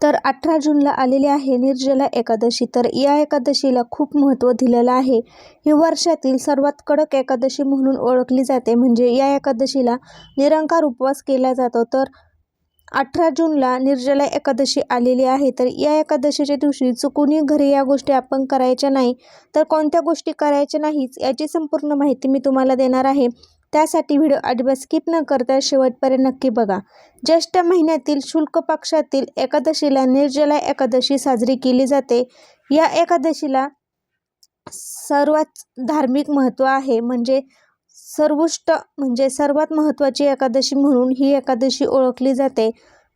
तर अठरा जूनला आलेली आहे निर्जला एकादशी. तर या एकादशीला खूप महत्त्व दिलेलं आहे. ही वर्षातील सर्वात कडक एकादशी म्हणून ओळखली जाते. म्हणजे या एकादशीला निरंकार उपवास केला जातो. तर अठरा जूनला निर्जला एकादशी आलेली आहे. तर या एकादशीच्या दिवशी चुकूनही घरी या गोष्टी आपण करायच्या नाही. तर कोणत्या गोष्टी करायच्या नाहीच याची संपूर्ण माहिती मी तुम्हाला देणार आहे. त्यासाठी व्हिडिओ अजिबात स्किप न करता शेवटपर्यंत नक्की बघा. ज्येष्ठ महिन्यातील शुल्क पक्षातील एकादशीला निर्जला एकादशी साजरी केली जाते. या एकादशीला सर्वात धार्मिक महत्त्व आहे म्हणजे सर्वोष्ट म्हणजे सर्वात महत्त्वाची एकादशी म्हणून ही एकादशी ओळखली जाते.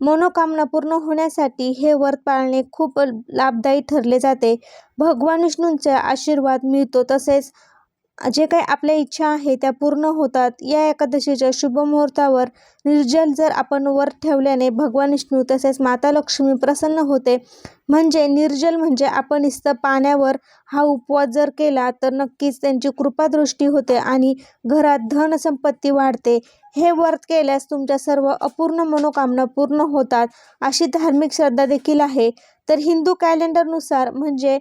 मनोकामना पूर्ण होण्यासाठी हे व्रत पाळणे खूप लाभदायी ठरले जाते. भगवान विष्णूंचा आशीर्वाद मिळतो तसेच जे काही आपल्या इच्छा आहे त्या पूर्ण होतात. या एकादशीच्या शुभ मुहूर्तावर निर्जल जर आपण वर ठेवल्याने भगवान विष्णू तसेच माता लक्ष्मी प्रसन्न होते. म्हणजे निर्जल म्हणजे आपण इस्त पाण्यावर हा उपवास जर केला तर नक्कीच त्यांची कृपादृष्टी होते आणि घरात धनसंपत्ती वाढते. हे व्रत केल्यास तुमच्या सर्व अपूर्ण मनोकामना पूर्ण होतात अशी धार्मिक श्रद्धा देखील आहे. तर हिंदू कॅलेंडरनुसार म्हणजे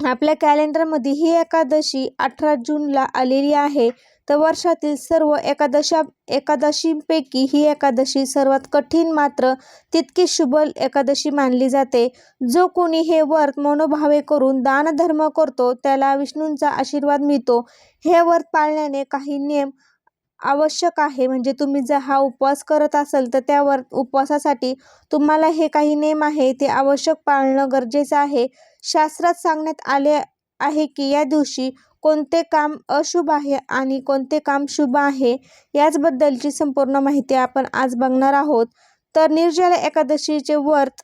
आपल्या कॅलेंडरमध्ये ही एकादशी अठरा जूनला आलेली आहे. तर वर्षातील सर्व एकादशा एकादशींपैकी ही एकादशी सर्वात कठीण मात्र तितकी शुभ एकादशी मानली जाते. जो कोणी हे व्रत मनोभावे करून दानधर्म करतो त्याला विष्णूंचा आशीर्वाद मिळतो. हे व्रत पाळण्याने काही नियम आवश्यक आहे. म्हणजे तुम्ही जर हा उपवास करत असाल तर त्यावर उपवासासाठी तुम्हाला हे काही नियम आहे. ते आवश्यक पाळणं गरजेचं आहे. शास्त्रात सांगण्यात आले आहे की या दिवशी कोणते काम अशुभ आहे आणि कोणते काम शुभ आहे याचबद्दलची संपूर्ण माहिती आपण आज बघणार आहोत. तर निर्जला एकादशीचे व्रत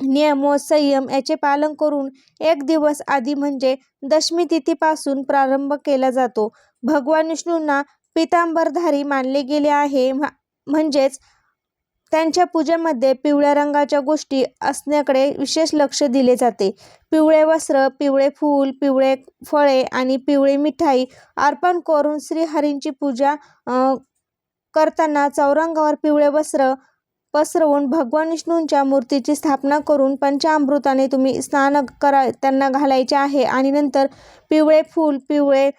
नियम व संयम याचे पालन करून एक दिवस आधी म्हणजे दशमी तिथीपासून प्रारंभ केला जातो. भगवान विष्णूंना पितांबरधारी मानले गेले आहे. म्हणजेच त्यांच्या पूजेमध्ये पिवळ्या रंगाच्या गोष्टी असण्याकडे विशेष लक्ष दिले जाते. पिवळे वस्त्र पिवळे फूल पिवळे फळे आणि पिवळे मिठाई अर्पण करून श्रीहरींची पूजा करताना चौरंगावर पिवळे वस्त्र पसरवून भगवान विष्णूंच्या मूर्तीची स्थापना करून पंचामृताने तुम्ही स्नान करा त्यांना घालायचे आहे. आणि नंतर पिवळे फूल पिवळे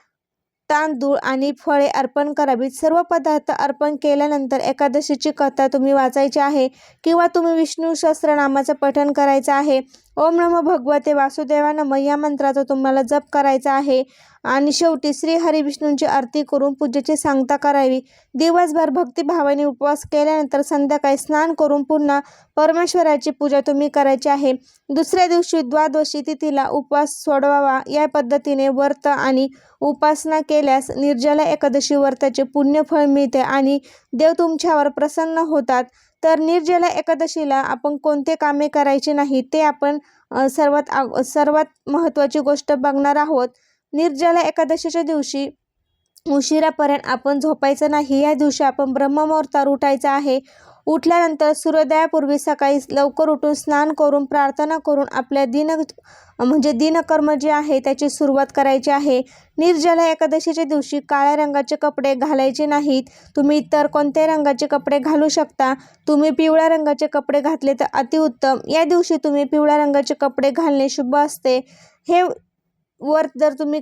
तांदूळ आणि फळे अर्पण करावीत. सर्व पदार्थ अर्पण केल्यानंतर एकादशीची कथा तुम्ही वाचायची आहे किंवा तुम्ही विष्णू सहस्त्रनामाचं पठण करायचं आहे ओम नम भगवते वासुदेवानम या मंत्राचा तुम्हाला जप करायचा आहे. आणि शेवटी श्री हरिविष्णूंची आरती करून पूजेची सांगता करावी. दिवसभर भक्तिभावाने उपवास केल्यानंतर संध्याकाळी स्नान करून पुन्हा परमेश्वराची पूजा तुम्ही करायची आहे. दुसऱ्या दिवशी द्वादशी तिथीला उपवास सोडवावा. या पद्धतीने व्रत आणि उपासना केल्यास निर्जला एकादशी व्रताचे पुण्यफळ मिळते आणि देव तुमच्यावर प्रसन्न होतात. तर निर्जला एकादशीला आपण कोणते कामे करायचे नाही ते आपण सर्वात सर्वात महत्त्वाची गोष्ट बघणार आहोत. निर्जला एकादशीच्या दिवशी उशिरापर्यंत आपण झोपायचं नाही. या दिवशी आपण ब्रह्ममुहूर्तावर उठायचं आहे. उठल्यानंतर सूर्योदयापूर्वी सकाळी लवकर उठून स्नान करून प्रार्थना करून आपल्या दिन म्हणजे दिनकर्म जे आहे त्याची सुरुवात करायची आहे. निर्जला एकादशीच्या दिवशी काळ्या रंगाचे कपडे घालायचे नाहीत. तुम्ही इतर कोणत्याही रंगाचे कपडे घालू शकता. तुम्ही पिवळ्या रंगाचे कपडे घातले तर अतिउत्तम. या दिवशी तुम्ही पिवळ्या रंगाचे कपडे घालणे शुभ असते. हे व्रत जर तुम्ही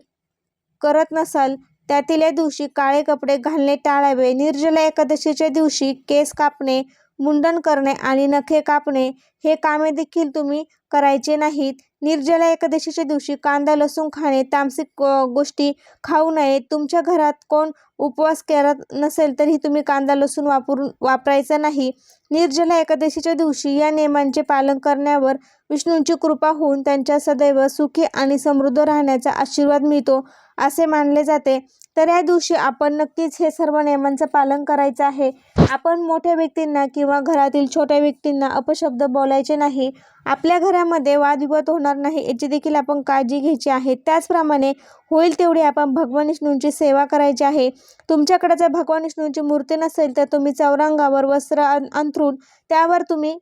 करत नसाल त्यातील या दिवशी काळे कपडे घालणे टाळावे निर्जला एकादशीच्या दिवशी केस कापणे मुंडन करणे आणि नखे कापणे हे कामे देखील तुम्ही करायचे नाहीत. निर्जला एकादशीच्या दिवशी कांदा लसूण खाणे तामसिक गोष्टी खाऊ नये. तुमच्या घरात कोण उपवास करत नसेल तरी तुम्ही कांदा लसूण वापरून वापरायचा नाही. निर्जला एकादशीच्या दिवशी या नियमांचे पालन करण्यावर विष्णूंची कृपा होऊन त्यांच्या सदैव सुखी आणि समृद्ध राहण्याचा आशीर्वाद मिळतो. असे मानले जाते. तर या दिवशी आपण नक्कीच हे सर्व नियमांचं पालन करायचं आहे. आपण मोठ्या व्यक्तींना किंवा घरातील छोट्या व्यक्तींना अपशब्द बोलायचे नाही. आपल्या घरामध्ये वादविवाद होणार नाही याची देखील आपण काळजी घ्यायची आहे. त्याचप्रमाणे होईल तेवढी आपण भगवान विष्णूंची सेवा करायची आहे. तुमच्याकडे जर भगवान विष्णूंची मूर्ती नसेल तर तुम्ही चौरंगावर वस्त्र अंथरून त्यावर तुम्ही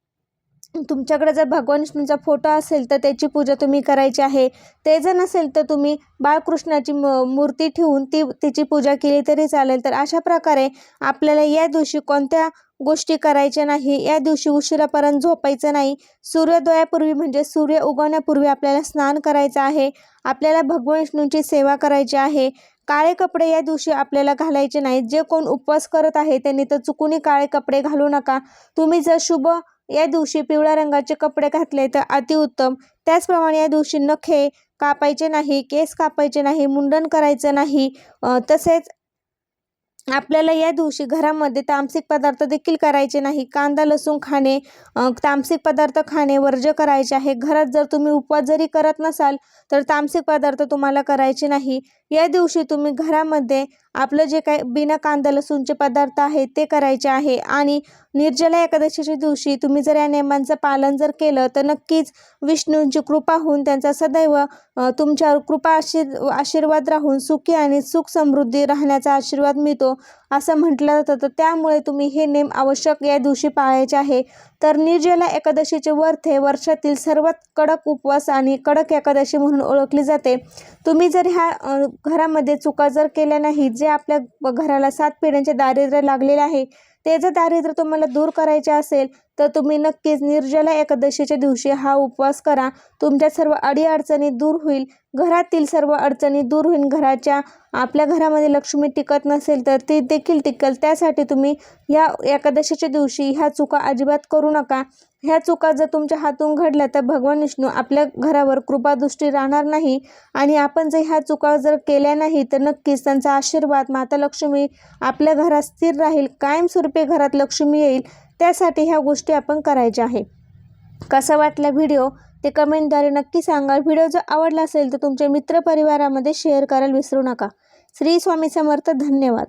तुमच्याकडे जर भगवान विष्णूंचा फोटो असेल तर त्याची पूजा तुम्ही करायची आहे. ते जर नसेल तर तुम्ही बाळकृष्णाची म मूर्ती ठेवून ती तिची पूजा केली तरी चालेल. तर अशा प्रकारे आपल्याला या दिवशी कोणत्या गोष्टी करायच्या नाही या दिवशी उशिरापर्यंत झोपायचं नाही. सूर्योदयापूर्वी म्हणजे सूर्य उगवण्यापूर्वी आपल्याला स्नान करायचं आहे. आपल्याला भगवान विष्णूंची सेवा करायची आहे. काळे कपडे या दिवशी आपल्याला घालायचे नाहीत. जे कोण उपवास करत आहे त्यांनी तर चुकूनही काळे कपडे घालू नका. तुम्ही जर शुभ या दिवशी पिवळ्या रंगाचे कपडे घातले तर अतिउत्तम त्याचप्रमाणे या दिवशी नखे कापायचे नाही केस कापायचे नाही मुंडन करायचं नाही तसेच आपल्याला या दिवशी घरामध्ये तामसिक पदार्थ देखील करायचे नाही. कांदा लसूण खाणे तामसिक पदार्थ खाणे वर्ज्य करायचे आहे. घरात जर तुम्ही उपवास जरी करत नसाल तर तामसिक पदार्थ तुम्हाला करायचे नाही. या दिवशी तुम्ही घरामध्ये आपलं जे काही बिना कांदा लसूणचे पदार्थ आहेत ते करायचे आहे आणि निर्जला एकादशीच्या दिवशी तुम्ही जर या नियमांचं पालन जर केलं तर नक्कीच विष्णूंची कृपा होऊन त्यांचा सदैव तुमच्यावर कृपा आशीर् आशीर्वाद राहून सुखी आणि सुख समृद्धी राहण्याचा आशीर्वाद मिळतो. असं म्हटलं जातं. तर त्यामुळे तुम्ही हे नेम आवश्यक या दिवशी पाळायचे आहे. तर निर्जला एकादशीचे व्रत हे वर्षातील सर्वात कडक उपवास आणि कडक एकादशी म्हणून ओळखली जाते. तुम्ही जर ह्या घरामध्ये चुका जर केल्या नाही जे आपल्या घराला सात पिढ्यांचे दारिद्र्य लागलेले आहे ते जर दारिद्र्य तुम्हाला दूर करायचे असेल तर तुम्ही नक्कीच निर्जला एकादशीच्या दिवशी हा उपवास करा. तुमच्या सर्व अडीअडचणी दूर होईल. घरातील सर्व अडचणी दूर होईल. घराच्या आपल्या घरामध्ये लक्ष्मी टिकत नसेल तर ती देखील टिकल. त्यासाठी तुम्ही ह्या एकादशीच्या दिवशी ह्या चुका अजिबात करू नका. ह्या चुका जर तुमच्या हातून घडल्या तर भगवान विष्णू आपल्या घरावर कृपादृष्टी राहणार नाही. आणि आपण जर ह्या चुका जर केल्या नाही तर नक्कीच त्यांचा आशीर्वाद माता लक्ष्मी आपल्या घरात स्थिर राहील. कायमस्वरूपी घरात लक्ष्मी येईल. त्यासाठी ह्या गोष्टी आपण करायच्या आहे. कसा वाटला व्हिडिओ ते कमेंटद्वारे नक्की सांगा. व्हिडिओ जर आवडला असेल तर तुमच्या मित्रपरिवारामध्ये शेअर करायला विसरू नका. श्री स्वामी समर्थ धन्यवाद.